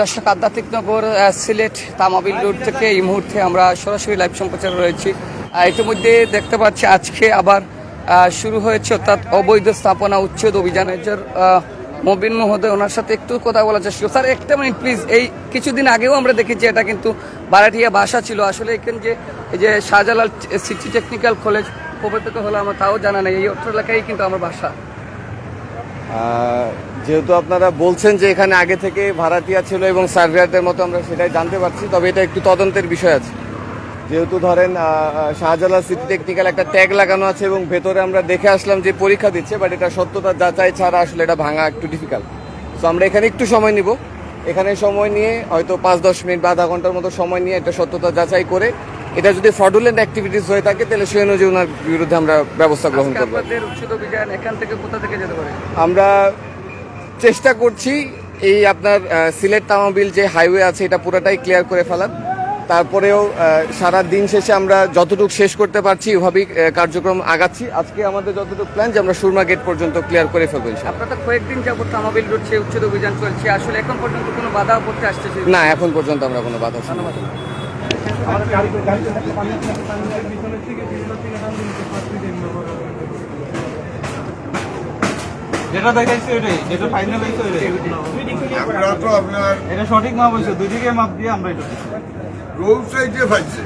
দর্শক, আধ্যাত্মিক নগর সিলেট, তামাবিল রোড থেকে এই মুহূর্তে আমরা সরাসরি লাইভ সম্প্রচার রয়েছি। ইতিমধ্যে দেখতে পাচ্ছি আজকে আবার শুরু হয়েছে অর্থাৎ অবৈধ স্থাপনা উচ্ছেদ অভিযানের মবিন মহোদয়, ওনার সাথে একটু কথা বলার চেষ্টা। স্যার, একটা মিনিট প্লিজ এই কিছুদিন আগেও আমরা দেখেছি এটা কিন্তু বারাটিয়া বাসা ছিল। আসলে এখানে যে, এই যে শাহজালাল সিটি টেকনিক্যাল কলেজ কবে থেকে হলো, আমার তাও জানা নেই। এই অত্র এলাকায় কিন্তু আমার বাসা। যেহেতু আপনারা বলছেন যে এখানে আগে থেকে ভাড়াটিয়া ছিল এবং সার্ভেয়ারদের মতো আমরা সেটাই জানতে পারছি, তবে এটা একটু তদন্তের বিষয় আছে। যেহেতু ধরেন শাহজালাল সিটি টেকনিক্যাল একটা ট্যাগ লাগানো আছে এবং ভেতরে আমরা দেখে আসলাম যে পরীক্ষা দিচ্ছে বাট এটা সত্যতা যাচাই ছাড়া আসলে এটা ভাঙা একটু ডিফিকাল্ট তো আমরা এখানে একটু সময় নিব। এখানে সময় নিয়ে হয়তো পাঁচ দশ মিনিট বা আধা ঘণ্টার মতো সময় নিয়ে এটা সত্যতা যাচাই করে এটা যদি ফ্রডুলেন্ট অ্যাক্টিভিটিস হয়ে থাকে তাহলে সেই অনুযায়ী ওনার বিরুদ্ধে আমরা ব্যবস্থা গ্রহণ করব। আমরা চেষ্টা করছি এই আপনার সিলেট তামাবিল যে হাইওয়ে আছে এটা পুরোটাই ক্লিয়ার করে ফেলার। তারপরেও সারা দিন শেষে আমরা যতটুকু শেষ করতে পারছি ওভাবেই কার্যক্রম আগাচ্ছি। আজকে আমাদের যতটুকু প্ল্যান যে আমরা সুরমা গেট পর্যন্ত ক্লিয়ার করে ফেলব ইনশাআল্লাহ। আপনার তো কয়েকদিন যাবত তামাবিল রোড সে উচ্ছেদ অভিযান চলছে। আসলে এখন পর্যন্ত কোনো বাধা পড়তে আসতেছে না এখন পর্যন্ত আমরা কোনো বাধা ধন্যবাদ। যেটা দেখাইছে ওইটাই যেটা ফাইনাল হয়েছে ওইটাই। আপনার এটা সঠিক মাপ হয়েছে দুই দিকে মাপ দিয়ে আমরা এটা। রোড সাইডে পাইছে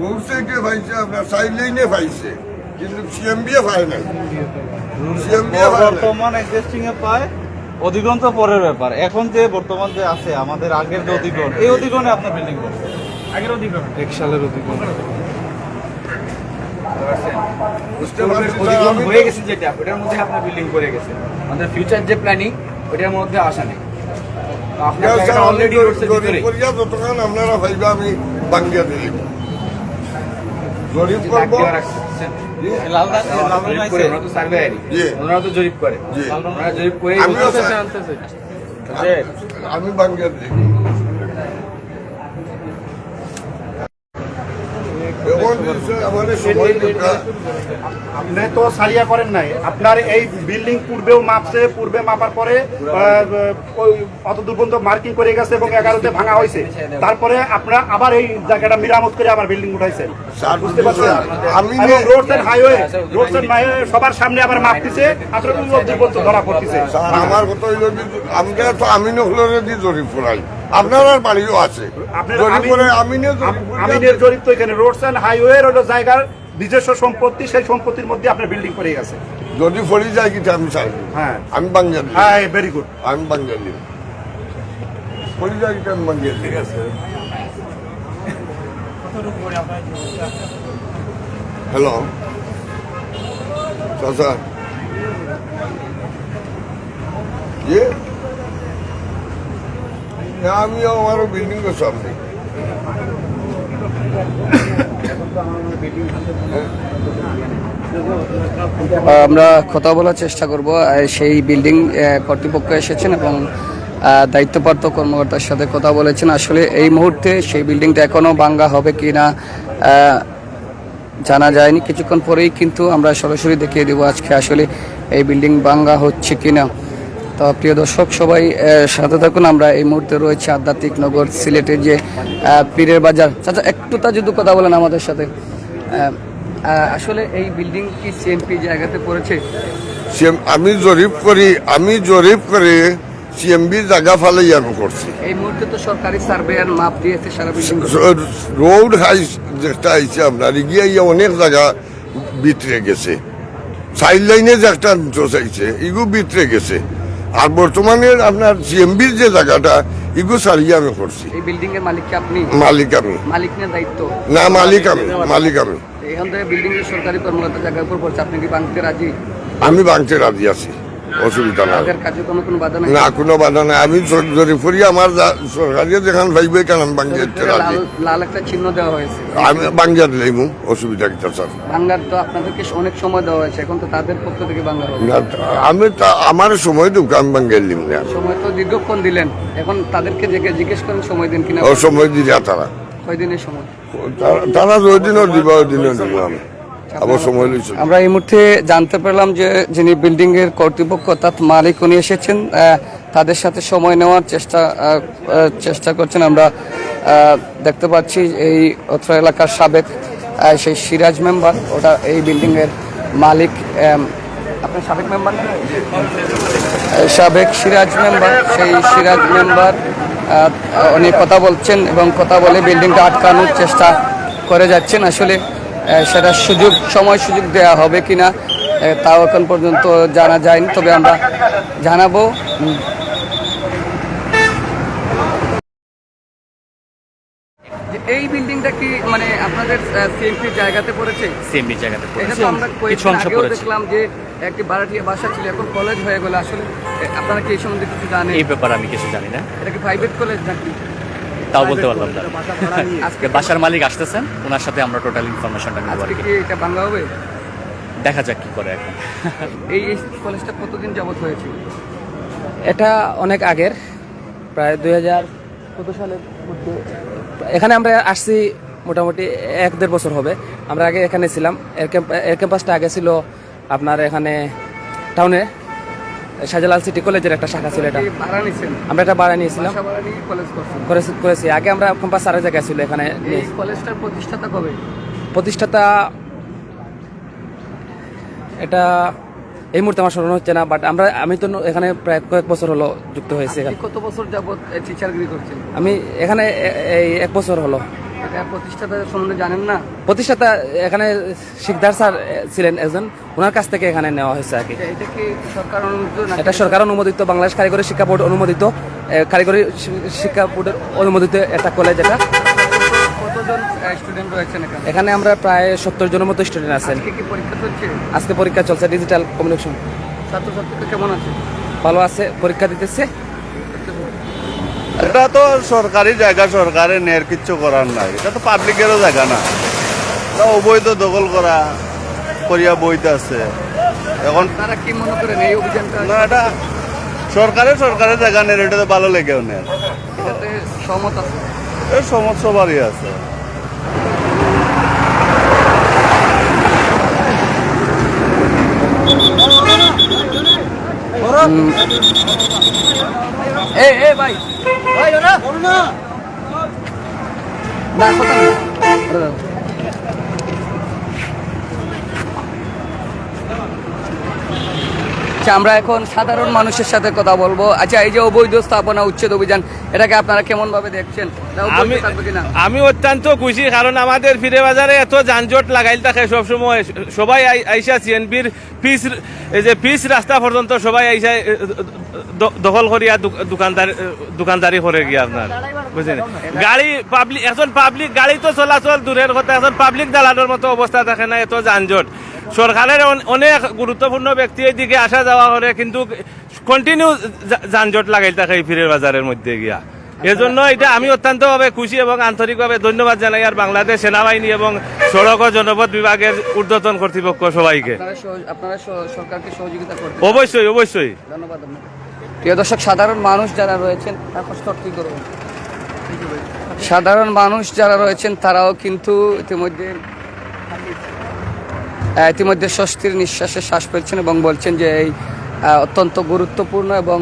রোড সাইডে পাইছে আপনার সাইড লাইনে পাইছে কিন্তু সিএমবি পায় নাই। বর্তমান এক্সিস্টিং এ পায় অধিগ্রহণ তো পরের ব্যাপার। এখন যে বর্তমান যে আছে আমাদের আগের যে অধিগ্রহণ এই অধিগ্রহণে আপনার বিল্ডিং করছে। আগের অধিগ্রহণ। এক সালের আমি হয়ে গেছে যেটা ওটার মধ্যে আপনার বিল্ডিং করে গেছে। আমাদের ফিউচার যে প্ল্যানিং ওটার মধ্যে আসা নেই। তো আপনার স্যার, আমি আমি বাঙ্গিয়া দিলি জরিপ করব দেওয়া রাখছেন। লাল দাগ লাল জরিপ দাগ করে আছে ওরা তো সার্ভেয়ারই জি। ওনারা তো জরিপ করে জি। ওনারা জরিপ করে আমিও স্যার, আমি বাঙ্গিয়া দিলি এখন স্যার, আমাদের সময় দরকার আপনি তো সারিয়া করেন নাই আপনার এই বিল্ডিং পূর্বেও মাপছে পূর্বে মাপার পরে অত দূর পর্যন্ত মার্কিং করে গেছে এবং এগারোতে ভাঙা হয়েছে তারপরে আপনারা আবার এই জায়গাটা মেরামত করে আবার বিল্ডিং উঠাইছেন স্যার, বুঝতে পারছেন এবং and highway roads and highway সবার সামনে আবার মাপতেছে আপনার ধরা পড়তেছে আমার জরিপ করাই। আপনার বাড়িও আছে। আমিনের জরিপ তো এখানে রোডস এন্ড হাইওয়ে হলো জায়গার নিজস্ব সম্পত্তি সেই সম্পত্তির মধ্যে আপনার বিল্ডিং করে গেছে। যদি ফরি যায় কি আমি চাই। হ্যাঁ। আমি বাঙ্গালি হ্যাঁ ভেরি গুড আমি বাঙ্গালি ফরি যায় কি আমি বাঙ্গালি ঠিক আছে। হ্যালো। চাচা। ইয়ে? না, সামনে। আমরা কথা বলার চেষ্টা করব সেই বিল্ডিং কর্তৃপক্ষ এসেছেন এবং দায়িত্বপ্রাপ্ত কর্মকর্তার সাথে কথা বলেছেন। আসলে এই মুহূর্তে সেই বিল্ডিংটা এখনও ভাঙ্গা হবে কি না জানা যায়নি। কিছুক্ষণ পরেই কিন্তু আমরা সরাসরি দেখিয়ে দেবো আজকে আসলে এই বিল্ডিং ভাঙ্গা হচ্ছে কিনা। তো প্রিয় দর্শক সবাই সাথে থাকুন। আমরা এই মুহূর্তে রয়েছে আধ্যাত্মিক নগর সিলেটের যে পীরের বাজার। চাচা একটু তা যদি কথা বলেন আমাদের সাথে। আসলে এই বিল্ডিং কি সিএমপি জায়গাতে পড়েছে? আমি জরিপ করি আমি জরিপ করে সিএমবি জায়গা ফালাই আমি করছি। এই মুহূর্তে তো সরকারি সার্ভেয়ার মাপ দিয়েছে সারা রোড হাই যেটা আইছে আপনার গিয়ে ইয়ে অনেক জায়গা ভিতরে গেছে। সাইড লাইনে যে একটা চাইছে ইগু ভিতরে গেছে। আর বর্তমানে আপনার সিএমবির যে জায়গাটা ইগু সারিয়ে আমি করছি। এই বিল্ডিং এর মালিক কি আপনি? মালিক আমি। মালিক না দায়িত্ব? না মালিক আমি মালিক আমি। এখান থেকে বিল্ডিং এর সরকারি কর্মকর্তা জায়গার উপর পড়ছে আপনি কি ভাঙতে রাজি? আমি ভাঙতে রাজি আছি। অসুবিধা নাই। না কোনো বাধা নাই। আমি করি আমার যেখান কেন আমি লাল একটা চিহ্ন দেওয়া হয়েছে। আমি বাঙ্গিয়া দিলাম অসুবিধা কিতা স্যার? বাংলার তো আপনাদেরকে অনেক সময় দেওয়া হয়েছে এখন তো তাদের পক্ষ থেকে বাংলা না, আমি তা আমার সময় ঢুকে আমি বাঙ্গিয়া দিলাম না। সময় তো দীর্ঘক্ষণ দিলেন। এখন তাদেরকে জিজ্ঞে- জিজ্ঞেস করেন সময় দিন কিনা। ও সময় দিলে তারা। কয়দিনের সময়? তারা- ওই দিনও দিব ওই দিনও দিব আমি। আমরা এই মুহূর্তে জানতে পারলাম যে যিনি বিল্ডিং এর কর্তৃপক্ষ অর্থাৎ মালিক উনি এসেছেন তাদের সাথে সময় নেওয়ার চেষ্টা চেষ্টা করছেন। আমরা দেখতে পাচ্ছি এই অত্র এলাকার সাবেক সেই সিরাজ মেম্বার ওটা এই বিল্ডিং এর মালিক আপনার সাবেক মেম্বার সাবেক সিরাজ মেম্বার সেই সিরাজ মেম্বার উনি কথা বলছেন এবং কথা বলে বিল্ডিংটা আটকানোর চেষ্টা করে যাচ্ছেন। আসলে সেটা সুযোগ সময় সুযোগ দেওয়া হবে কিনা তাও এখন পর্যন্ত জানা যায়নি তবে আমরা জানাব। এই বিল্ডিংটা কি মানে আপনাদের সিএমপি জায়গাতে পড়েছে? সেমনি জায়গাতে এটা পড়েছে তো আমরা কিছু কয়েকদিন অংশ পড়েছে। দেখলাম যে একটি ভাড়াটিয়া বাসা ছিল এখন কলেজ হয়ে গেল। আসলে এ, আপনারা কি এই সম্বন্ধে কিছু জানেন? এই ব্যাপারে আমি কিছু জানি না। এটা কি প্রাইভেট কলেজ নাকি? তাও বলতে পারলাম না। আজকে বাসার মালিক আসতেছেন ওনার সাথে আমরা টোটাল ইনফরমেশনটা নেব আর কি। এটা বাংলা হবে? দেখা যাক কি করে এখন। এই কলেজটা কতদিন যাবত হয়েছে? এটা অনেক আগের প্রায় দুই হাজার কত সালের মধ্যে? এখানে আমরা আসছি মোটামুটি এক দেড় বছর হবে। আমরা আগে এখানে ছিলাম। এর ক্যাম্প এর ক্যাম্পাসটা আগে ছিল আপনার এখানে টাউনে শাহজালাল সিটি কলেজের একটা শাখা ছিল এটা। আমরা এটা ভাড়া নিয়েছিলাম। কলেজ করেছি। আগে আমরা ক্যাম্পাস আরেক জায়গায় ছিল এখানে। কলেজটার প্রতিষ্ঠাতা কবে? প্রতিষ্ঠাতা এটা এই মুহূর্তে আমার স্মরণ হচ্ছে না বাট আমরা আমি তো এখানে প্রায় কয়েক বছর হলো যুক্ত হয়েছি কত বছর যাবত টিচারগিরি করছেন? আমি এখানে এই এক বছর হলো। প্রতিষ্ঠাতা সম্বন্ধে জানেন না? প্রতিষ্ঠাতা এখানে শিকদার স্যার ছিলেন একজন। ওনার কাছ থেকে এখানে নেওয়া হয়েছে আর কি। এটা- সরকার অনুমোদিত বাংলাদেশ কারিগরি শিক্ষা বোর্ড অনুমোদিত। কারিগরি শিক্ষা বোর্ডের অনুমোদিত একটা কলেজ এটা। কতজন স্টুডেন্ট রয়েছেন এখানে? আমরা প্রায় সত্তর জনের মতো স্টুডেন্ট আছেন। আজকে পরীক্ষা চলছে? আজকে পরীক্ষা চলছে ডিজিটাল কমিউনিকেশন ছাত্রছাত্রীরা কেমন আছে? ভালো আছে পরীক্ষা দিতেছে। এটা তো সরকারি জায়গা সরকারের নের কিচ্ছু করার নাই। এটা তো পাবলিকেরও জায়গা না। এটা অবৈধ দখল করা করিয়া বইতে আছে। এখন তারা কি মনে করেন এই অভিযানটা? না এটা সরকারের সরকারের জায়গা নেই এটা তো ভালো লেগেও আছে? এর সমস্ত সবারই আছে। এ এ ভাই। ভাই না না না কথা না আচ্ছা আমরা এখন সাধারণ মানুষের সাথে কথা বলব। আচ্ছা এই যে অবৈধ স্থাপনা উচ্ছেদ অভিযান এটাকে আপনারা কেমন ভাবে দেখছেন আমি অত্যন্ত খুশি কারণ আমাদের ফিরে বাজারে এত যানজট লাগাইল থাকে সবসময়। সবাই আইসা সিএনপির পিস এই যে পিস রাস্তা পর্যন্ত সবাই আইসা দখল করিয়া দোক- দোকানদার দোকানদারি করে গিয়া আপনার বুঝলেন গাড়ি পাবলিক এখন পাবলিক গাড়ি তো চলাচল দূরের কথা এখন পাবলিক দালানোর মতো অবস্থা থাকে না এত যানজট। সরকারের অনেক গুরুত্বপূর্ণ ব্যক্তি এদিকে আসা যাওয়া করে কিন্তু কন্টিনিউ যানজট লাগাইল থাকে এই ফিরের বাজারের মধ্যে গিয়া। এজন্য এটা আমি অত্যন্তভাবে খুশি এবং আন্তরিকভাবে ধন্যবাদ জানাই আর বাংলাদেশ সেনাবাহিনী এবং সড়ক ও জনপথ বিভাগের ঊর্ধ্বতন কর্তৃপক্ষ সবাইকে। আপনারা সহ- আপনারা সহ- সরকারকে সহযোগিতা করবেন। অবশ্যই অবশ্যই। ধন্যবাদ প্রিয় দর্শক সাধারণ মানুষ যারা রয়েছেন সাধারণ মানুষ যারা রয়েছেন তারাও কিন্তু ইতিমধ্যে ইতিমধ্যে স্বস্তির নিঃশ্বাসে শ্বাস ফেলছেন এবং বলছেন যে এই অত্যন্ত গুরুত্বপূর্ণ এবং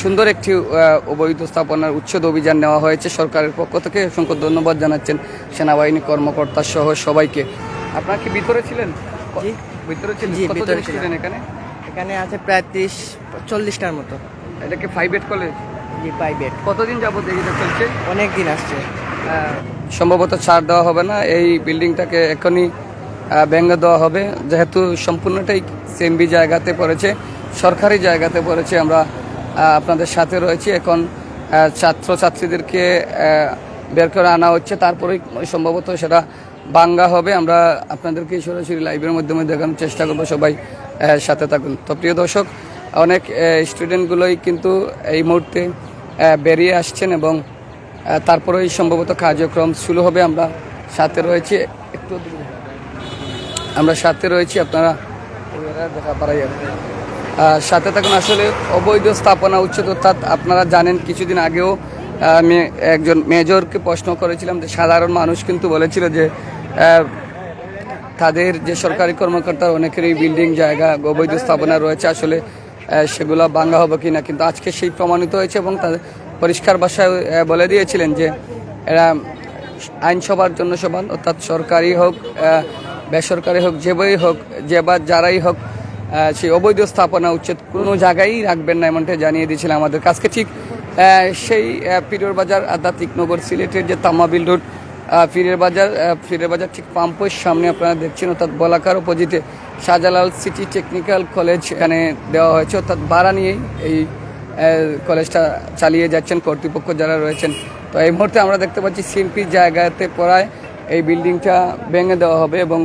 সুন্দর একটি অবৈধ স্থাপনার উচ্ছেদ অভিযান নেওয়া হয়েছে সরকারের পক্ষ থেকে। অসংখ্য ধন্যবাদ জানাচ্ছেন সেনাবাহিনী কর্মকর্তা সহ সবাইকে। আপনারা কি ভিতরে ছিলেন? ভিতরে ছিলেন? এখানে? এখানে আছে প্রায় ত্রিশ চল্লিশটার মতো। এটা কি প্রাইভেট কলেজ জি প্রাইভেট কতদিন যাবত এটা চলছে? অনেক দিন আসছে। সম্ভবত ছাড় দেওয়া হবে না। এই বিল্ডিংটাকে এখনই ভেঙে দেওয়া হবে। যেহেতু সম্পূর্ণটাই সিএমবি জায়গাতে পড়েছে। সরকারি জায়গাতে পড়েছে আমরা আপনাদের সাথে রয়েছি। এখন ছাত্রছাত্রীদেরকে বের করে আনা হচ্ছে। তারপরেই সম্ভবত সেটা বাঙ্গা হবে। আমরা আপনাদেরকে সরাসরি লাইভের মাধ্যমে দেখানোর চেষ্টা করব। সবাই সাথে থাকুন। তো প্রিয় দর্শক, অনেক স্টুডেন্টগুলোই কিন্তু এই মুহূর্তে বেরিয়ে আসছেন এবং তারপরেই সম্ভবত কার্যক্রম শুরু হবে। আমরা সাথে রয়েছি, একটু আমরা সাথে রয়েছি, আপনারা, দেখা পারাই সাথে থাকুন। আসলে অবৈধ স্থাপনা উচ্ছেদ, অর্থাৎ আপনারা জানেন, কিছুদিন আগেও আমি একজন মেজরকে প্রশ্ন করেছিলাম যে সাধারণ মানুষ কিন্তু বলেছিল যে তাদের যে সরকারি কর্মকর্তা অনেকেরই বিল্ডিং জায়গা, অবৈধ স্থাপনা রয়েছে, আসলে সেগুলো ভাঙ্গা হবে কিনা, কিন্তু আজকে সেই প্রমাণিত হয়েছে এবং তাদের পরিষ্কার ভাষায় বলে দিয়েছিলেন যে, এরা আইনসভার জন্য সমান, অর্থাৎ সরকারি হোক বেসরকারি হোক যেভাবেই হোক, যে বা যারাই হোক সেই অবৈধ স্থাপনা উচ্ছেদ কোনো জায়গায় রাখবেন না এমনটা জানিয়ে দিয়েছিলেন আমাদের কাছকে ঠিক সেই পিরোর বাজার আধ্যাত্মিক নগর সিলেটের যে তামাবিল রোড পীরের বাজার পীরের বাজার ঠিক পাম্পের সামনে আপনারা দেখছেন, অর্থাৎ বলাকার অপোজিটে শাহজালাল সিটি টেকনিক্যাল কলেজ এখানে দেওয়া হয়েছে, অর্থাৎ ভাড়া নিয়েই এই কলেজটা চালিয়ে যাচ্ছেন কর্তৃপক্ষ যারা রয়েছেন। তো এই মুহূর্তে আমরা দেখতে পাচ্ছি সিএমপির জায়গাতে পড়ায় এই বিল্ডিংটা ভেঙে দেওয়া হবে এবং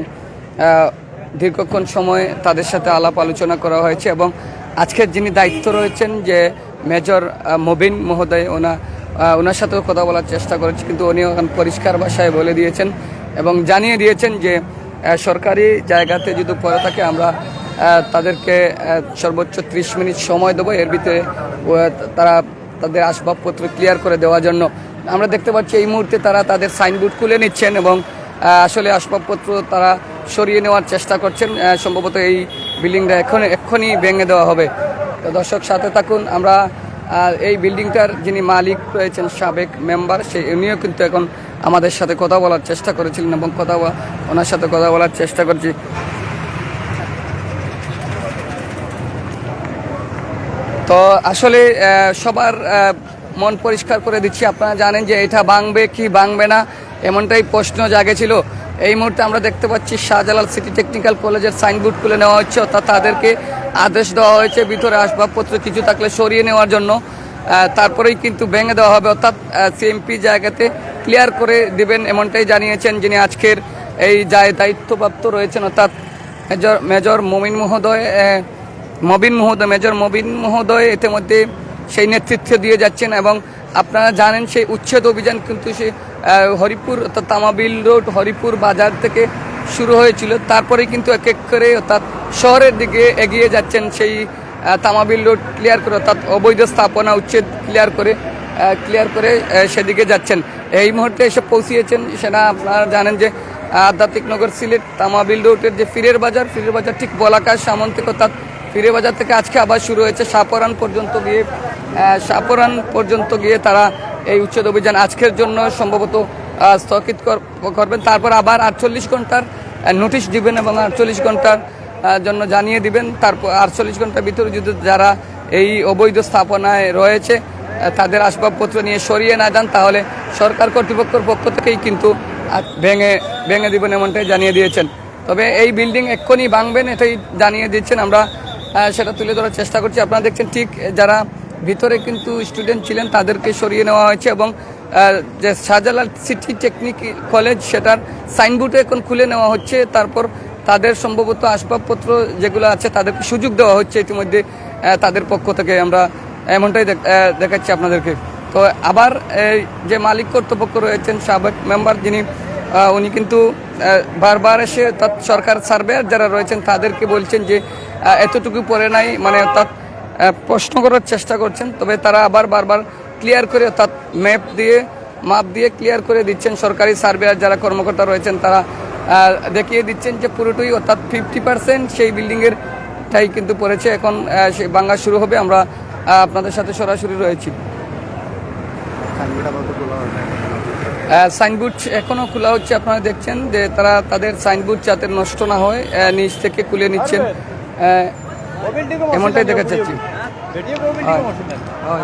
দীর্ঘক্ষণ সময় তাদের সাথে আলাপ আলোচনা করা হয়েছে এবং আজকের যিনি দায়িত্ব রয়েছেন যে মেজর মবিন মহোদয়, ওনা ওনার সাথেও কথা বলার চেষ্টা করেছে, কিন্তু উনি এখন পরিষ্কার ভাষায় বলে দিয়েছেন এবং জানিয়ে দিয়েছেন যে সরকারি জায়গাতে যদি পড়ে থাকে আমরা তাদেরকে সর্বোচ্চ ত্রিশ মিনিট সময় দেবো। এর ভিতরে তারা তাদের আসবাবপত্র ক্লিয়ার করে দেওয়ার জন্য। আমরা দেখতে পাচ্ছি এই মুহূর্তে তারা তাদের সাইনবোর্ড খুলে নিচ্ছেন এবং আসলে আসবাবপত্র তারা সরিয়ে নেওয়ার চেষ্টা করছেন। সম্ভবত এই বিল্ডিংটা এখন এক্ষুনি ভেঙে দেওয়া হবে। তো দর্শক, সাথে থাকুন। আমরা এই বিল্ডিংটার যিনি মালিক রয়েছেন, সাবেক মেম্বার, সে উনিও কিন্তু এখন আমাদের সাথে কথা বলার চেষ্টা করেছিলেন এবং কথা ওনার সাথে কথা বলার চেষ্টা করছি। তো আসলে সবার মন পরিষ্কার করে দিচ্ছি। আপনারা জানেন যে এটা ভাঙবে কি ভাঙবে না। এমনটাই প্রশ্ন জাগেছিল এই মুহূর্তে আমরা দেখতে পাচ্ছি শাহজালাল সিটি টেকনিক্যাল কলেজের সাইনবোর্ড খুলে নেওয়া হচ্ছে, অর্থাৎ তাদেরকে আদেশ দেওয়া হয়েছে ভিতরে আসবাবপত্র কিছু থাকলে সরিয়ে নেওয়ার জন্য। তারপরেই কিন্তু ভেঙে দেওয়া হবে, অর্থাৎ সিএমপি জায়গাতে ক্লিয়ার করে দিবেন এমনটাই জানিয়েছেন যিনি আজকের এই যায় দায়িত্বপ্রাপ্ত রয়েছেন, অর্থাৎ মেজর মেজর মমিন মহোদয় মবিন মহোদয়, মেজর মবিন মহোদয় ইতিমধ্যে সেই নেতৃত্ব দিয়ে যাচ্ছেন এবং আপনারা জানেন সেই উচ্ছেদ অভিযান কিন্তু সে হরিপুর, অর্থাৎ তামাবিল রোড, হরিপুর বাজার থেকে শুরু হয়েছিল। তারপরে কিন্তু এক এক করে, অর্থাৎ শহরের দিকে এগিয়ে যাচ্ছেন সেই তামাবিল রোড ক্লিয়ার করে, অর্থাৎ অবৈধ স্থাপনা উচ্ছেদ ক্লিয়ার করে ক্লিয়ার করে সেদিকে যাচ্ছেন। এই মুহূর্তে এসে পৌঁছিয়েছেন সেটা আপনারা জানেন যে, আধ্যাত্মিক নগর সিলেট, তামাবিল রোডের যে ফিরের বাজার ফিরের বাজার ঠিক বলাকার সামন্তিক অর্থাৎ ফিরে বাজার থেকে আজকে আবার শুরু হয়েছে। সাপরান পর্যন্ত গিয়ে সাপরান পর্যন্ত গিয়ে তারা এই উচ্ছেদ অভিযান আজকের জন্য সম্ভবত স্থগিত কর- করবেন। তারপর আবার আটচল্লিশ ঘণ্টার নোটিশ দিবেন এবং আটচল্লিশ ঘণ্টার জন্য জানিয়ে দিবেন। তারপর আটচল্লিশ ঘণ্টার ভিতরে যদি যারা এই অবৈধ স্থাপনায় রয়েছে তাদের আসবাবপত্র নিয়ে সরিয়ে না যান, তাহলে সরকার কর্তৃপক্ষের পক্ষ থেকেই কিন্তু ভেঙে ভেঙে দিবেন এমনটাই জানিয়ে দিয়েছেন। তবে এই বিল্ডিং এক্ষুনি ভাঙবেন, এটাই জানিয়ে দিচ্ছেন। আমরা সেটা তুলে ধরার চেষ্টা করছি। আপনারা দেখছেন ঠিক যারা ভিতরে কিন্তু স্টুডেন্ট ছিলেন তাদেরকে সরিয়ে নেওয়া হয়েছে এবং যে শাহজালাল সিটি টেকনিক কলেজ সেটার সাইনবোর্ডে এখন খুলে নেওয়া হচ্ছে। তারপর তাদের সম্ভবত আসবাবপত্র যেগুলো আছে তাদেরকে সুযোগ দেওয়া হচ্ছে। ইতিমধ্যে তাদের পক্ষ থেকে আমরা এমনটাই দেখ- দেখাচ্ছি আপনাদেরকে। তো আবার যে মালিক কর্তৃপক্ষ রয়েছেন সাবেক মেম্বার যিনি উনি কিন্তু বারবার এসে অর্থাৎ সরকার সার্ভেয়ার যারা রয়েছেন তাদেরকে বলছেন যে এতটুকু পরে নাই। মানে আহ, প্রশ্ন করার চেষ্টা করছেন তবে তারা আবার বারবার ক্লিয়ার করে অর্থাৎ ম্যাপ দিয়ে মাপ দিয়ে ক্লিয়ার করে দিচ্ছেন সরকারি সার্ভেয়ার যারা কর্মকর্তা রয়েছেন তারা দেখিয়ে দিচ্ছেন যে পুরোটাই অর্থাৎ ফিফটি পার্সেন্ট সেই বিল্ডিংয়ের টাই কিন্তু পড়েছে। এখন সেই বাঙ্গা শুরু হবে আমরা আপনাদের সাথে সরাসরি রয়েছি। সাইনবোর্ড এখনও খোলা হচ্ছে আপনারা দেখছেন যে তারা তাদের সাইনবোর্ড যাতে নষ্ট না হয় নিচ থেকে খুলে নিচ্ছেন। এমনটাই দেখা যাচ্ছে হয়।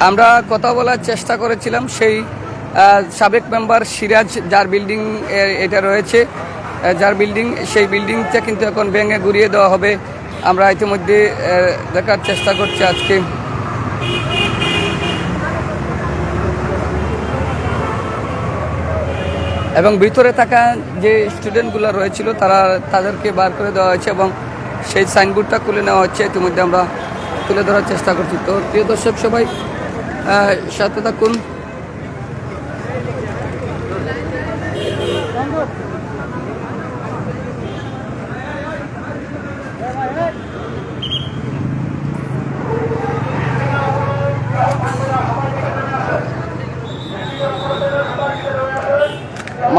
আমরা কথা বলার চেষ্টা করেছিলাম সেই আহ, সাবেক মেম্বার সিরাজ যার বিল্ডিং এটা রয়েছে। যার বিল্ডিং সেই বিল্ডিংটা কিন্তু এখন ভেঙে ঘুরিয়ে দেওয়া হবে। আমরা ইতিমধ্যে দেখার চেষ্টা করছি আজকে। এবং ভিতরে থাকা যে স্টুডেন্টগুলো রয়েছিল, তারা তাদেরকে বার করে দেওয়া হয়েছে এবং সেই সাইনবোর্ডটা খুলে নেওয়া হচ্ছে। ইতিমধ্যে আমরা তুলে ধরার চেষ্টা করছি। তো প্রিয় দর্শক সবাই সাথে থাকুন।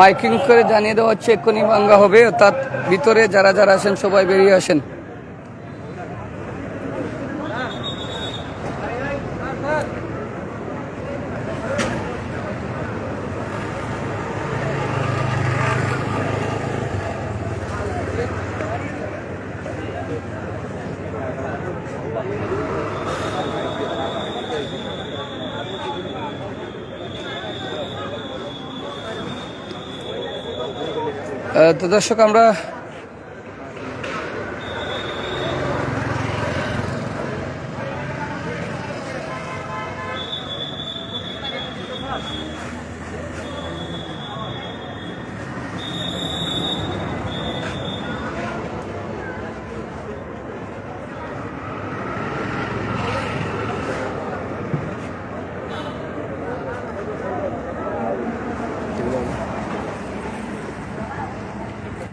মাইকিং করে জানিয়ে দেওয়া হচ্ছে, এক্ষুনি ভাঙ্গা হবে, অর্থাৎ ভিতরে যারা যারা আসেন সবাই বেরিয়ে আসেন। তো দর্শক আমরা